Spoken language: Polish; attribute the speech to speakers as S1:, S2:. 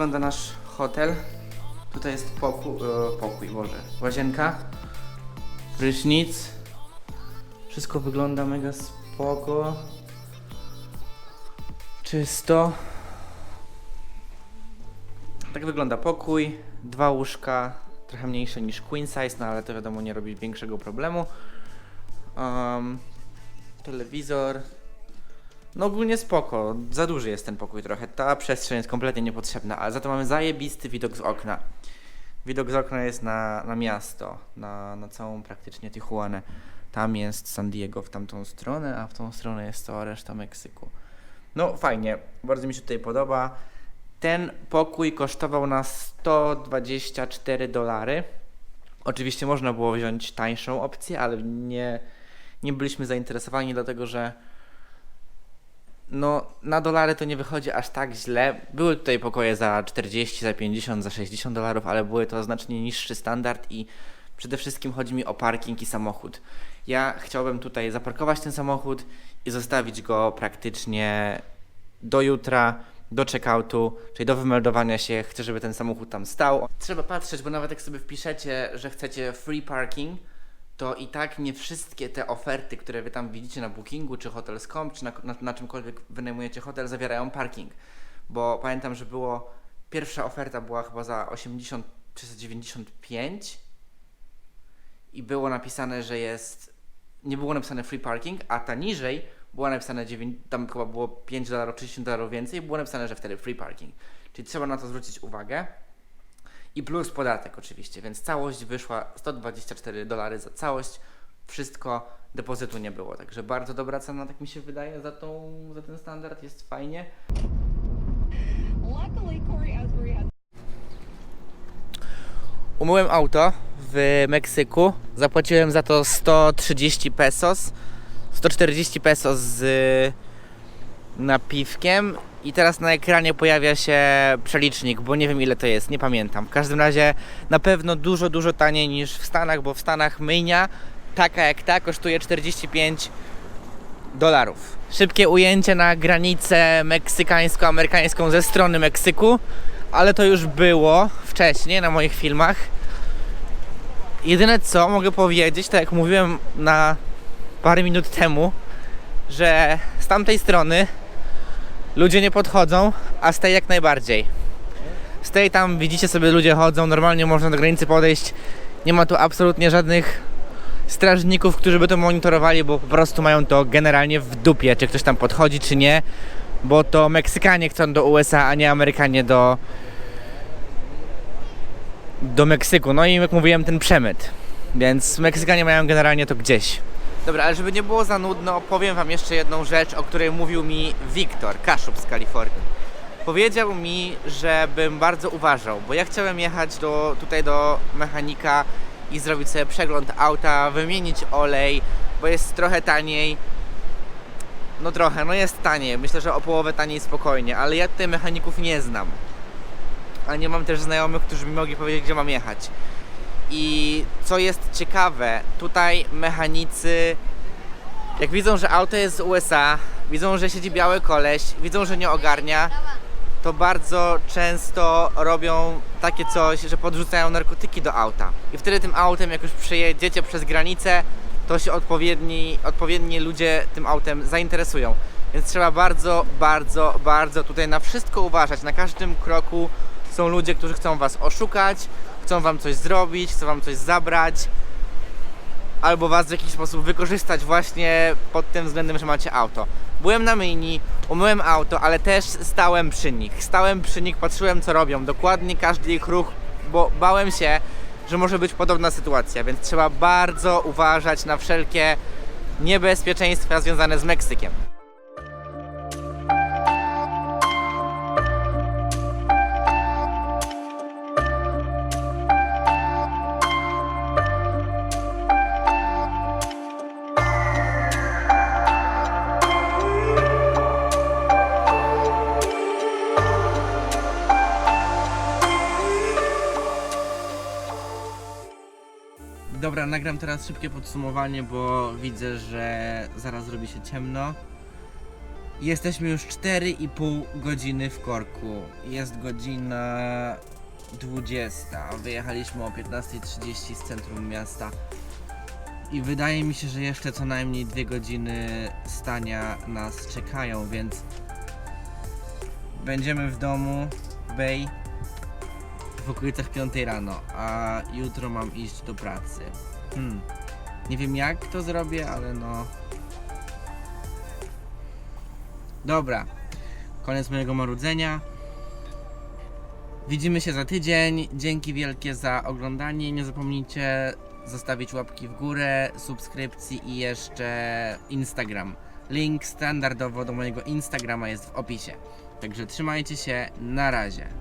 S1: wygląda nasz hotel. Tutaj jest pokój, e, pokój, Boże, łazienka, prysznic. Wszystko wygląda mega spoko. Czysto. Tak wygląda pokój. Dwa łóżka, trochę mniejsze niż queen size, no ale to wiadomo nie robi większego problemu. Um, telewizor. No ogólnie spoko, za duży jest ten pokój trochę. Ta przestrzeń jest kompletnie niepotrzebna, ale za to mamy zajebisty widok z okna. Widok z okna jest na, na miasto, na, na całą praktycznie Tijuanę. Tam jest San Diego w tamtą stronę, a w tą stronę jest cała reszta Meksyku. No fajnie, bardzo mi się tutaj podoba. Ten pokój kosztował nas 124 dolary. Oczywiście można było wziąć tańszą opcję, ale nie, nie byliśmy zainteresowani, dlatego że no na dolary to nie wychodzi aż tak źle. Były tutaj pokoje za 40, za 50, za 60 dolarów, ale były to znacznie niższy standard i przede wszystkim chodzi mi o parking i samochód. Ja chciałbym tutaj zaparkować ten samochód i zostawić go praktycznie do jutra, do checkoutu, czyli do wymeldowania się. Chcę, żeby ten samochód tam stał. Trzeba patrzeć, bo nawet jak sobie wpiszecie, że chcecie free parking, to i tak nie wszystkie te oferty, które wy tam widzicie na Bookingu, czy Hotels.com, czy na, na, na czymkolwiek wynajmujecie hotel, zawierają parking. Bo pamiętam, że było, pierwsza oferta była chyba za 80 czy za 95 i było napisane, że jest, nie było napisane free parking, a ta niżej było napisane, 9, tam chyba było 5 dolarów czy 10 dolarów więcej, było napisane, że wtedy free parking. Czyli trzeba na to zwrócić uwagę. I plus podatek oczywiście, więc całość wyszła 124 dolary za całość. Wszystko depozytu nie było, także bardzo dobra cena, tak mi się wydaje, za, tą, za ten standard jest fajnie. Umyłem auto w Meksyku, zapłaciłem za to 130 pesos, 140 pesos z napiwkiem i teraz na ekranie pojawia się przelicznik, bo nie wiem ile to jest, nie pamiętam. W każdym razie na pewno dużo, dużo taniej niż w Stanach, bo w Stanach myjnia taka jak ta kosztuje 45 dolarów. Szybkie ujęcie na granicę meksykańsko-amerykańską ze strony Meksyku, ale to już było wcześniej na moich filmach. Jedyne co mogę powiedzieć, tak jak mówiłem na parę minut temu, że z tamtej strony ludzie nie podchodzą, a z tej jak najbardziej. Z tej tam widzicie sobie ludzie chodzą, normalnie można do granicy podejść. Nie ma tu absolutnie żadnych strażników, którzy by to monitorowali, bo po prostu mają to generalnie w dupie, czy ktoś tam podchodzi, czy nie. Bo to Meksykanie chcą do USA, a nie Amerykanie do, do Meksyku. No i jak mówiłem, ten przemyt. Więc Meksykanie mają generalnie to gdzieś. Dobra, ale żeby nie było za nudno, opowiem Wam jeszcze jedną rzecz, o której mówił mi Wiktor, Kaszub z Kalifornii. Powiedział mi, żebym bardzo uważał, bo ja chciałem jechać do, tutaj do mechanika i zrobić sobie przegląd auta, wymienić olej, bo jest trochę taniej. No trochę, no jest taniej. Myślę, że o połowę taniej spokojnie, ale ja tutaj mechaników nie znam. A nie mam też znajomych, którzy mi mogli powiedzieć, gdzie mam jechać. I co jest ciekawe, tutaj mechanicy, jak widzą, że auto jest z USA, widzą, że siedzi biały koleś, widzą, że nie ogarnia, to bardzo często robią takie coś, że podrzucają narkotyki do auta. I wtedy tym autem, jak już przejedziecie przez granicę, to się odpowiedni, odpowiedni ludzie tym autem zainteresują. Więc trzeba bardzo, bardzo, bardzo tutaj na wszystko uważać. Na każdym kroku są ludzie, którzy chcą was oszukać, chcą wam coś zrobić, chcą wam coś zabrać, albo was w jakiś sposób wykorzystać właśnie pod tym względem, że macie auto. Byłem na myjni, umyłem auto, ale też stałem przy nich. Stałem przy nich, patrzyłem co robią, dokładnie każdy ich ruch, bo bałem się, że może być podobna sytuacja, więc trzeba bardzo uważać na wszelkie niebezpieczeństwa związane z Meksykiem. Dobra, nagram teraz szybkie podsumowanie, bo widzę, że zaraz zrobi się ciemno. Jesteśmy już 4,5 godziny w korku. Jest godzina 20. Wyjechaliśmy o 15.30 z centrum miasta. I wydaje mi się, że jeszcze co najmniej dwie godziny stania nas czekają, więc będziemy w domu Bay w okolicach 5 rano, a jutro mam iść do pracy. Hmm. Nie wiem jak to zrobię, ale no. Dobra. Koniec mojego marudzenia. Widzimy się za tydzień. Dzięki wielkie za oglądanie. Nie zapomnijcie zostawić łapki w górę, subskrypcji i jeszcze Instagram. Link standardowo do mojego Instagrama jest w opisie. Także trzymajcie się, na razie.